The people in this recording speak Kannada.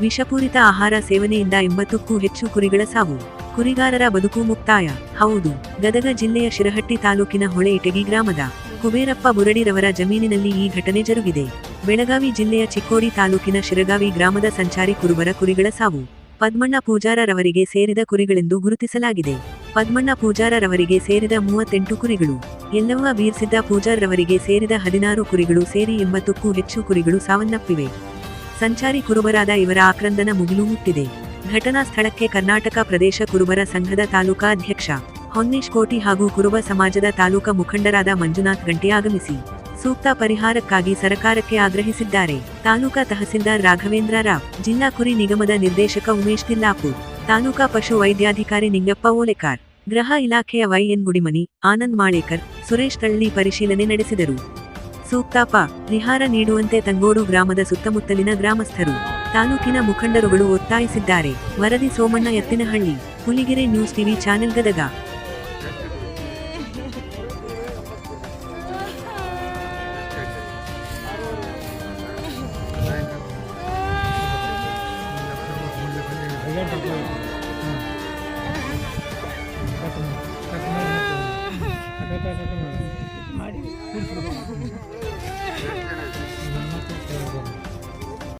ವಿಷಪೂರಿತ ಆಹಾರ ಸೇವನೆಯಿಂದ ಎಂಬತ್ತಕ್ಕೂ ಹೆಚ್ಚು ಕುರಿಗಳ ಸಾವು. ಕುರಿಗಾರರ ಬದುಕು ಮುಕ್ತಾಯ. ಹೌದು. ಗದಗ ಜಿಲ್ಲೆಯ ಶಿರಹಟ್ಟಿ ತಾಲೂಕಿನ ಹೊಳೆ ಇಟಗಿ ಗ್ರಾಮದ ಕುಬೇರಪ್ಪ ಬುರಡಿರವರ ಜಮೀನಿನಲ್ಲಿ ಈ ಘಟನೆ ಜರುಗಿದೆ. ಬೆಳಗಾವಿ ಜಿಲ್ಲೆಯ ಚಿಕ್ಕೋಡಿ ತಾಲೂಕಿನ ಶಿರಗಾವಿ ಗ್ರಾಮದ ಸಂಚಾರಿ ಕುರುಬರ ಕುರಿಗಳ ಸಾವು. ಪದ್ಮಣ್ಣ ಪೂಜಾರರವರಿಗೆ ಸೇರಿದ ಕುರಿಗಳೆಂದು ಗುರುತಿಸಲಾಗಿದೆ. ಪದ್ಮಣ್ಣ ಪೂಜಾರರವರಿಗೆ ಸೇರಿದ ಮೂವತ್ತೆಂಟು ಕುರಿಗಳು. ಎಲ್ಲವ ಬೀರ್ಸಿದ್ದ ಪೂಜಾರರವರಿಗೆ ಸೇರಿದ ಹದಿನಾರು ಕುರಿಗಳು ಸೇರಿ ಎಂಬತ್ತಕ್ಕೂ ಹೆಚ್ಚು ಕುರಿಗಳು ಸಾವನ್ನಪ್ಪಿವೆ. ಸಂಚಾರಿ ಕುರುಬರಾದ ಇವರ ಆಕ್ರಂದನ ಮುಗಿಲು ಮುಟ್ಟಿದೆ. ಘಟನಾ ಸ್ಥಳಕ್ಕೆ ಕರ್ನಾಟಕ ಪ್ರದೇಶ ಕುರುಬರ ಸಂಘದ ತಾಲೂಕಾ ಅಧ್ಯಕ್ಷ, ಹೊನ್ನೇಶ್ ಕೋಟಿ ಹಾಗೂ ಕುರುಬ ಸಮಾಜದ ತಾಲೂಕಾ ಮುಖಂಡರಾದ ಮಂಜುನಾಥ್ ಗಂಟೆ ಆಗಮಿಸಿ, ಸೂಕ್ತ ಪರಿಹಾರಕ್ಕಾಗಿ ಸರ್ಕಾರಕ್ಕೆ ಆಗ್ರಹಿಸಿದ್ದಾರೆ. ತಾಲೂಕಾ ತಹಸೀಲ್ದಾರ್ ರಾಘವೇಂದ್ರ ರಾವ್, ಜಿಲ್ಲಾ ಕುರಿ ನಿಗಮದ ನಿರ್ದೇಶಕ ಉಮೇಶ್ ತಿಲ್ಲಾಪುರ್ ತಾಲೂಕಾ ಪಶು ವೈದ್ಯಾಧಿಕಾರಿ ನಿಂಗಪ್ಪ ಓಲೆಕಾರ್, ಗೃಹ ಇಲಾಖೆಯ ವೈಎನ್ ಗುಡಿಮನಿ, ಆನಂದ್ ಮಾಳೇಕರ್, ಸುರೇಶ್ ತಳ್ಳಿ ಪರಿಶೀಲನೆ ನಡೆಸಿದರು. ಸೂಕ್ತಾಪ ನಿಹಾರ ನೀಡುವಂತೆ ತಂಗೋಡು ಗ್ರಾಮದ ಸುತ್ತಮುತ್ತಲಿನ ಗ್ರಾಮಸ್ಥರು, ತಾಲೂಕಿನ ಮುಖಂಡರುಗಳು ಒತ್ತಾಯಿಸಿದ್ದಾರೆ. ವರದಿ Somanna Ettinahalli, Huligere news TV channel Gadag. ಮಾಡಿ